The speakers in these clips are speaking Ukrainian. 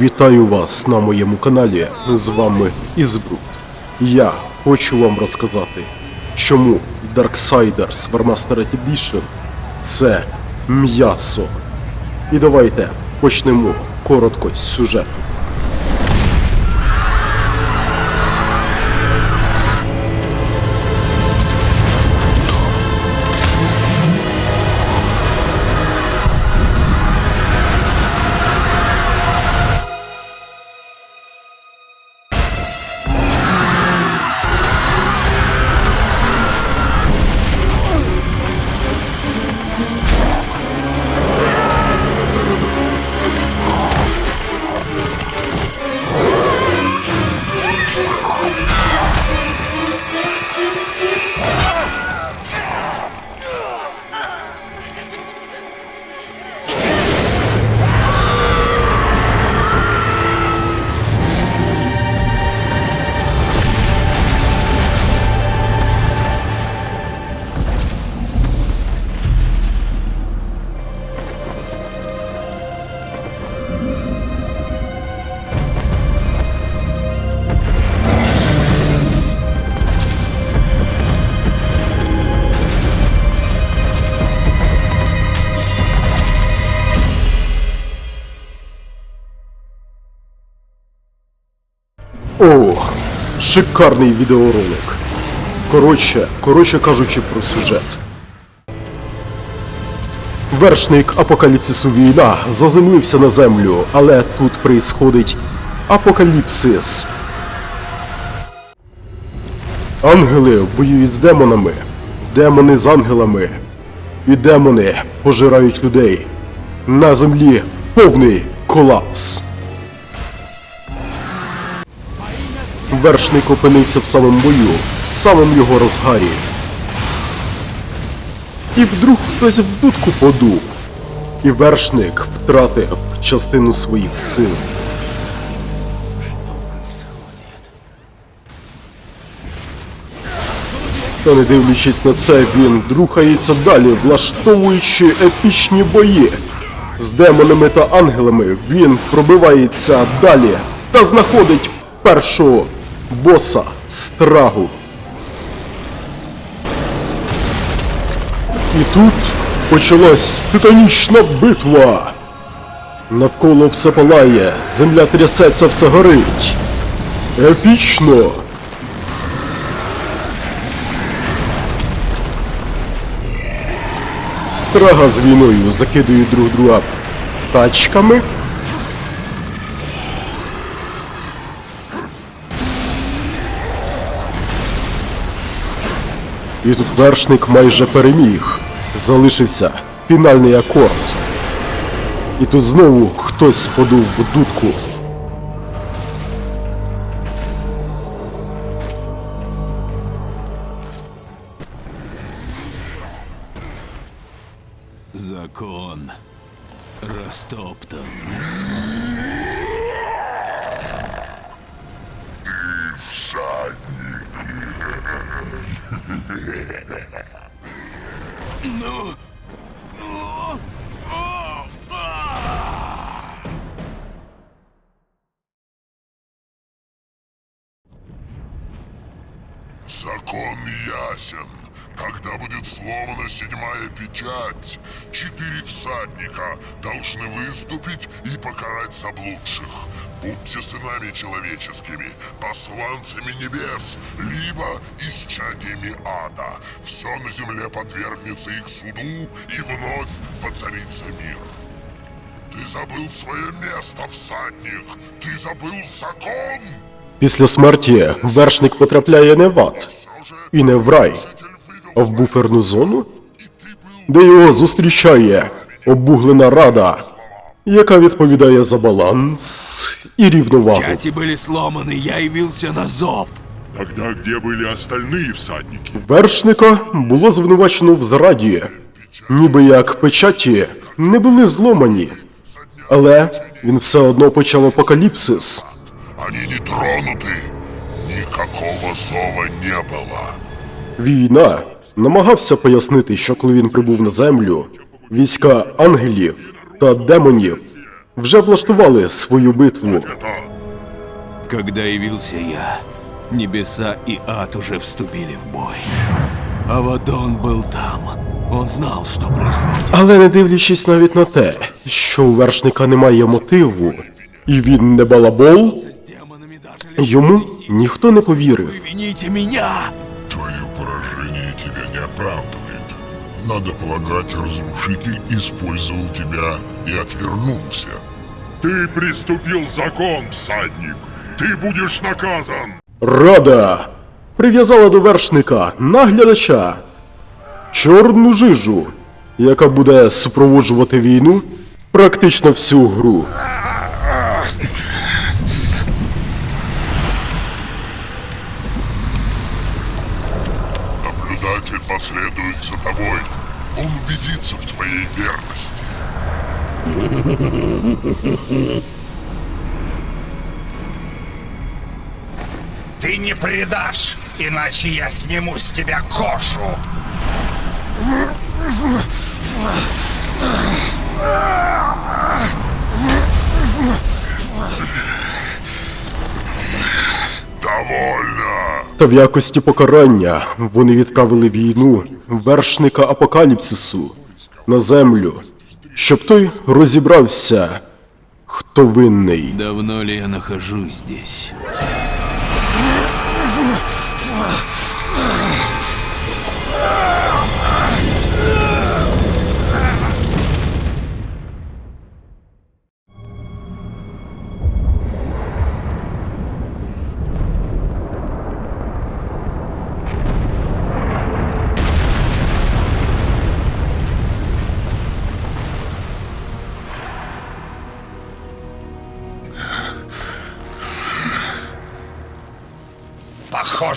Вітаю вас на моєму каналі. З вами Ізбрук. Я хочу вам розказати, чому Darksiders Warmastered Edition це м'ясо. І давайте почнемо коротко з сюжету. Шикарний відеоролик. Коротше, коротше кажучи про сюжет. Вершник апокаліпсису війна заземлився на землю, але тут происходить апокаліпсис. Ангели воюють з демонами, демони з ангелами, і демони пожирають людей. На землі повний колапс. Вершник опинився в самому бою, в самому його розгарі. І вдруг хтось в дудку подув. І вершник втратив частину своїх сил. Та не дивлячись на це, він рухається далі, влаштовуючи епічні бої. З демонами та ангелами він пробивається далі та знаходить першого боса страгу. І тут почалась титанічна битва. Навколо все палає, земля трясеться, все горить. Епічно. Страга з війною закидують друг друга тачками. І тут вершник майже переміг. Залишився фінальний акорд. І тут знову хтось подув в дудку. Закон ясен. Когда будет сломана седьмая печать, четыре всадника должны выступить и покарать заблудших. Будьте сынами человеческими, посланцами небес, либо исчадиями ада. Все на земле подвергнется их суду, и вновь воцарится мир. Ты забыл свое место, всадник! Ты забыл закон! Після смерті вершник потрапляє не в ад і не в рай, а в буферну зону, де його зустрічає обуглена рада, яка відповідає за баланс і рівновагу. Пяти были сломаны, я явился на зов. Тогда где были остальные всадники? Вершника було звинувачено в зраді, ніби як печаті не були зломані, але він все одно почав апокаліпсис. Они не тронуты. Никакого зова не было. Війна намагався пояснити, що коли він прибув на землю, війська ангелів та демонів вже влаштували свою битву. Это Когда явился я, небеса и ад уже вступили в бой. Авадон был там. Он знал, что происходит. Але не дивлячись навіть на те, що у вершника немає мотиву, і він не балабол, С демонами даже йому ніхто не повірив. Вы вините меня! твое поражение тебя не оправдывает. Надо полагать, разрушитель использовал тебя и отвернулся. Ты приступил закон, всадник. Ты будешь наказан. Рада прив'язала до вершника наглядача чорну жижу, яка буде супроводжувати війну практично всю гру. За тобой. Он убедится в твоей верности. Ты не предашь, иначе я сниму с тебя кожу. Довольно. Та в якості покарання вони відправили війну вершника апокаліпсису на землю, щоб той розібрався, хто винний. Давно ли я нахожусь здесь?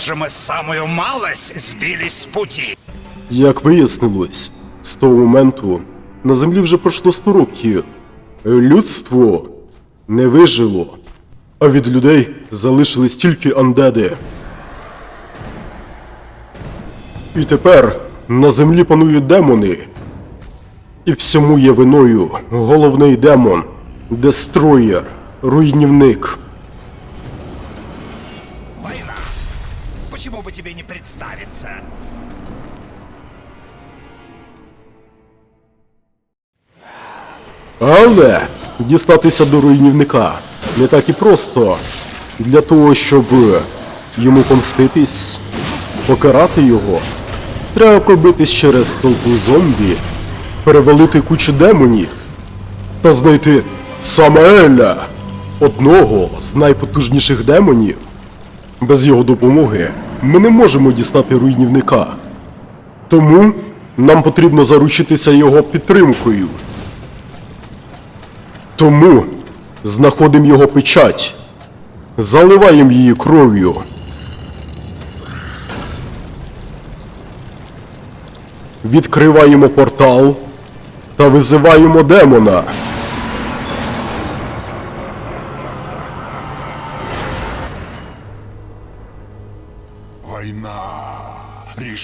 Похоже, мы самую малость сбились с пути. Як вияснилось, з того моменту на землі вже пройшло 100 років. Людство не вижило, а від людей залишились тільки андеди. І тепер на землі панують демони. І всьому є виною головний демон, дестроєр, руйнівник. Бы тебе не представиться? Але дістатися до руйнівника не так і просто. Для того, щоб йому помститись, покарати його, треба пробитись через толпу зомбі, перевалити кучу демонів та знайти Самаеля, одного з найпотужніших демонів. Без його допомоги ми не можемо дістати руйнівника. Тому нам потрібно заручитися його підтримкою. Тому знаходимо його печать, заливаємо її кров'ю. Відкриваємо портал та визиваємо демона.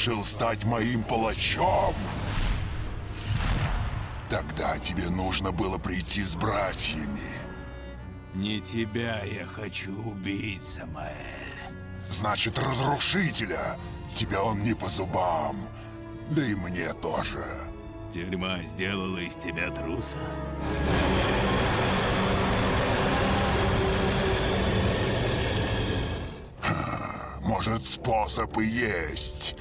Решил стать моим палачом? Тогда тебе нужно было прийти с братьями. Не тебя я хочу убить, Самаэль. Значит, разрушителя. Тебя он не по зубам. Да и мне тоже. Тюрьма сделала из тебя труса. Может, способ и есть.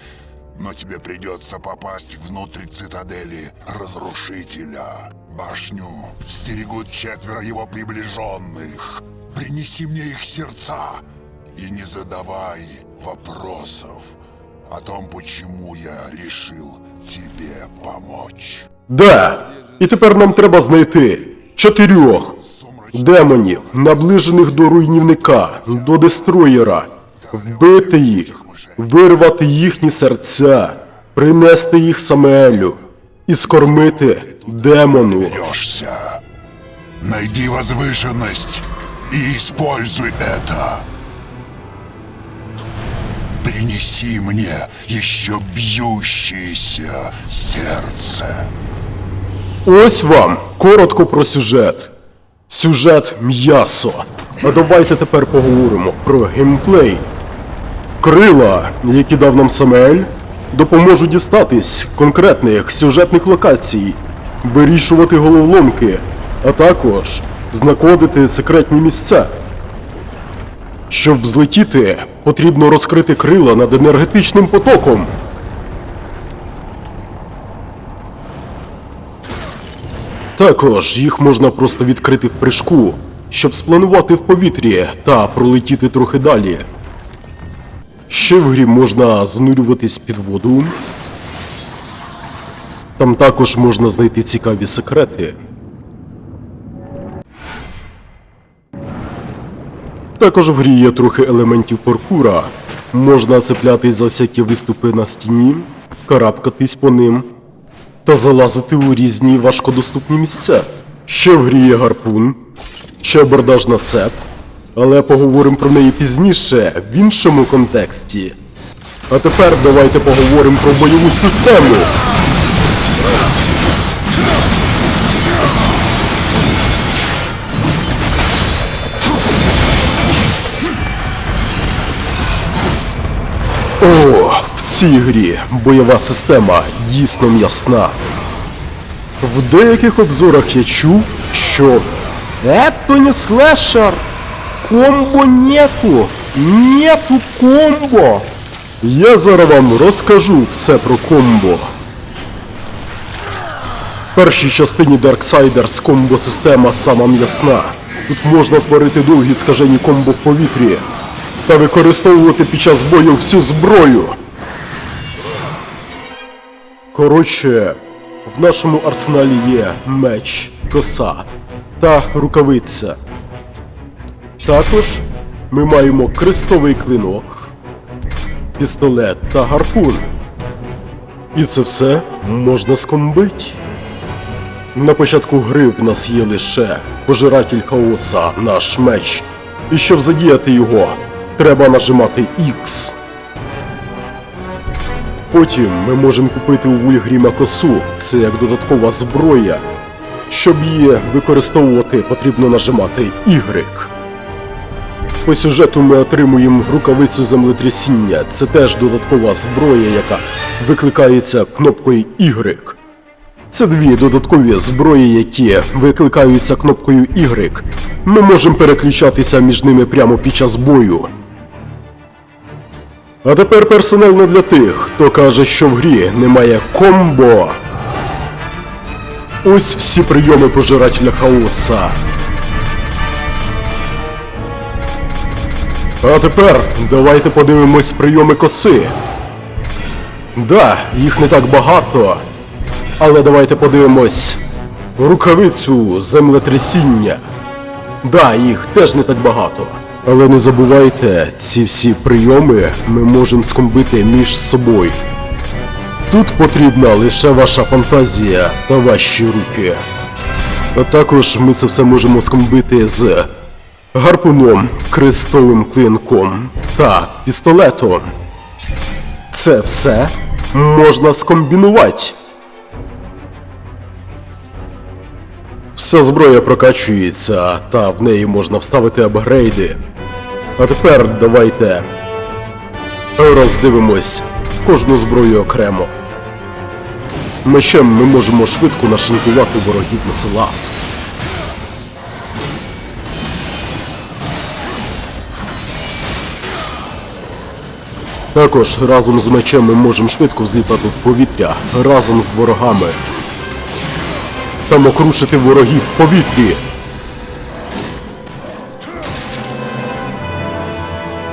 Но тебе придется попасть внутрь цитадели Разрушителя. Башню стерегут четверо его приближенных. Принеси мне их сердца и не задавай вопросов о том, почему я решил тебе помочь. Да. І тепер нам треба знайти чотирьох демонів, наближених до руйнівника, до дестроєра, вбити їх, вирвати їхні серця, принести їх Самеелю і скормити демону. Найди возвышенность и используй это. Принеси мне еще бьющееся сердце. Ось вам коротко про сюжет. Сюжет м'ясо. А давайте тепер поговоримо про геймплей. Крила, які дав нам Самель, допоможуть дістатись конкретних сюжетних локацій, вирішувати головоломки, а також знаходити секретні місця. Щоб взлетіти, потрібно розкрити крила над енергетичним потоком. Також їх можна просто відкрити в прыжку, щоб спланувати в повітрі та пролетіти трохи далі. Ще в грі можна занурюватись під воду. Там також можна знайти цікаві секрети. Також в грі є трохи елементів паркура. Можна цеплятись за всякі виступи на стіні, карабкатись по ним та залазити у різні важкодоступні місця. Ще в грі є гарпун, ще абордажна цеп, але поговоримо про неї пізніше в іншому контексті. А тепер давайте поговоримо про бойову систему. О, в цій грі бойова система дійсно м'ясна. В деяких обзорах я чув, що «Это не слешер! Комбо нету! Нету комбо! Я зараз вам розкажу все про комбо. В першій частині Darksiders комбо система сама м'ясна. Тут можна творити довгі скажені комбо в повітрі та використовувати під час бою всю зброю. Коротше, в нашому арсеналі є меч, коса та рукавиця. Також ми маємо крестовий клинок, пістолет та гарпун. І це все можна скомбить. На початку гри в нас є лише пожиратель хаоса, наш меч. І щоб задіяти його, треба нажимати X. Потім ми можемо купити у Вульгріма косу, це як додаткова зброя. Щоб її використовувати, потрібно нажимати Y. По сюжету ми отримуємо рукавицю землетрясіння. Це теж додаткова зброя, яка викликається кнопкою Y. Це дві додаткові зброї, які викликаються кнопкою Y. Ми можемо переключатися між ними прямо під час бою. А тепер персонально для тих, хто каже, що в грі немає комбо. Ось всі прийоми пожирателя хаоса. А тепер давайте подивимось прийоми коси. Да, їх не так багато. Але давайте подивимось рукавицю землетрясіння. Да, їх теж не так багато. Але не забувайте, ці всі прийоми ми можемо скомбити між собою. Тут потрібна лише ваша фантазія та ваші руки. А також ми це все можемо скомбити з гарпуном, крестовим клинком та пістолетом. Це все можна скомбінувати. Вся зброя прокачується, та в неї можна вставити апгрейди. А тепер давайте роздивимось кожну зброю окремо. Мечем ми можемо швидко нашинкувати ворогів на села. Також разом з мечем ми можемо швидко взлітати в повітря разом з ворогами. Там окрушити ворогів в повітрі.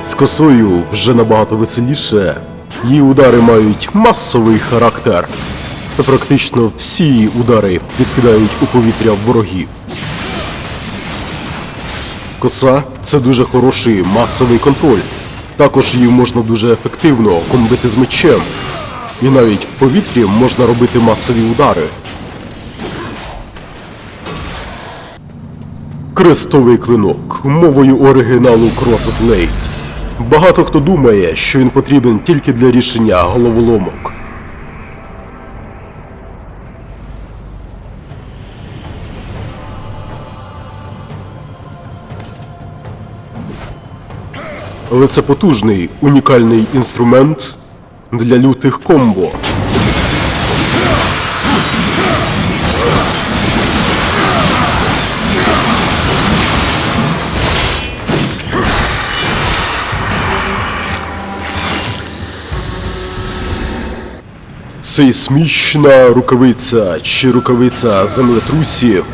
З косою вже набагато веселіше. Її удари мають масовий характер. Та практично всі її удари відкидають у повітря ворогів. Коса це дуже хороший масовий контроль. Також її можна дуже ефективно комбити з мечем. І навіть в повітрі можна робити масові удари. Крестовий клинок мовою оригіналу Crossblade. Багато хто думає, що він потрібен тільки для рішення головоломок. Але це потужний, унікальний інструмент для лютих комбо. Сейсмічна рукавиця чи рукавиця землетрусів,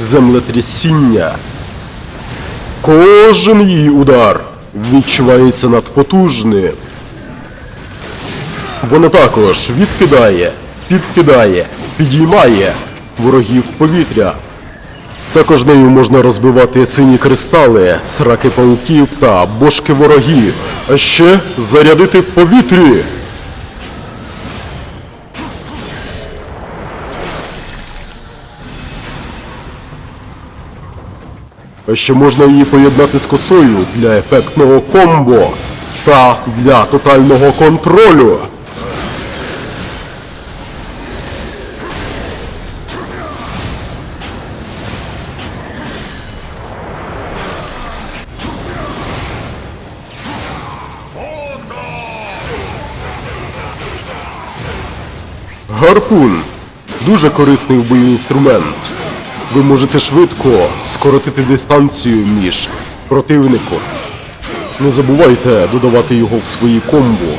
землетрясіння. Кожен її удар відчувається надпотужним. Вона також відкидає, підкидає, підіймає ворогів повітря. Також нею можна розбивати сині кристали, сраки пауків та бошки ворогів, а ще зарядити в повітрі. А ще можна її поєднати з косою для ефектного комбо та для тотального контролю. Гарпун дуже корисний в бою інструмент. Ви можете швидко скоротити дистанцію між противником. Не забувайте додавати його в свої комбо.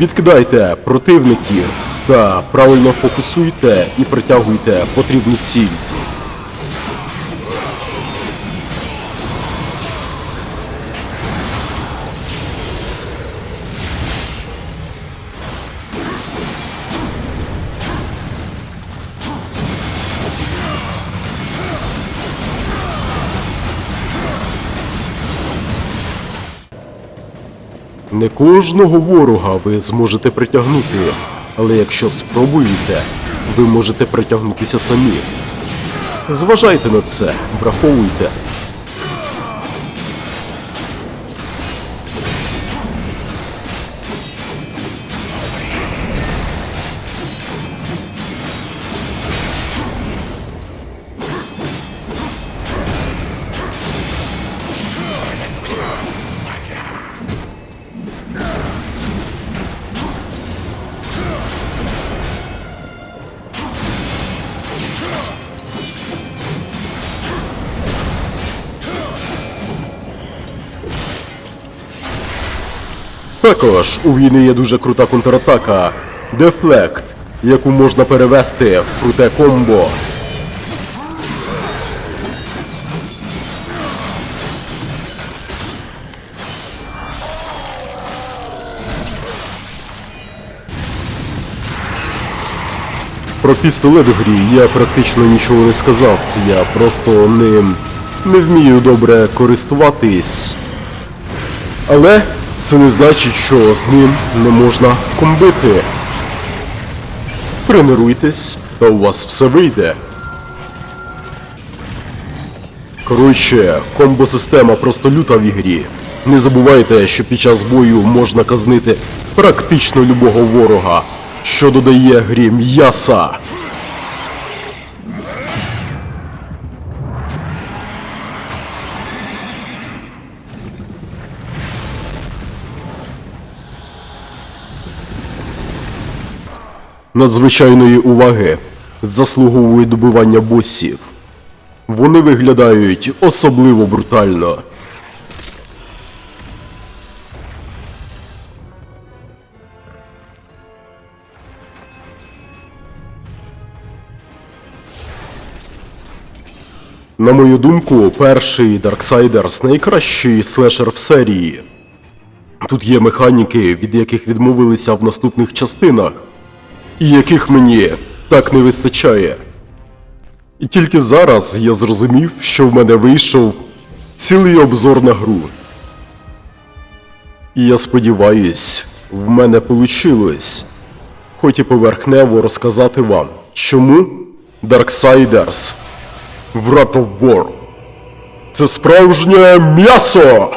Відкидайте противників та правильно фокусуйте і притягуйте потрібну ціль. Не кожного ворога ви зможете притягнути, але якщо спробуєте, ви можете притягнутися самі. Зважайте на це, враховуйте. Також у війни є дуже крута контратака Дефлект, яку можна перевести в круте комбо. Про пістолет в грі я практично нічого не сказав. Я просто ним не вмію добре користуватись. Але це не значить, що з ним не можна комбити. Тренуйтесь, та у вас все вийде. Коротше, комбо-система просто люта в ігрі. Не забувайте, що під час бою можна казнити практично любого ворога, що додає грі м'яса. Надзвичайної уваги заслуговує добивання босів. Вони виглядають особливо брутально. На мою думку, перший Darksiders найкращий слешер в серії. Тут є механіки, від яких відмовилися в наступних частинах і яких мені так не вистачає. І тільки зараз я зрозумів, що в мене вийшов цілий обзор на гру. І я сподіваюсь, в мене получилось, хоч і поверхнево розказати вам, чому Darksiders Wrath of War це справжнє м'ясо!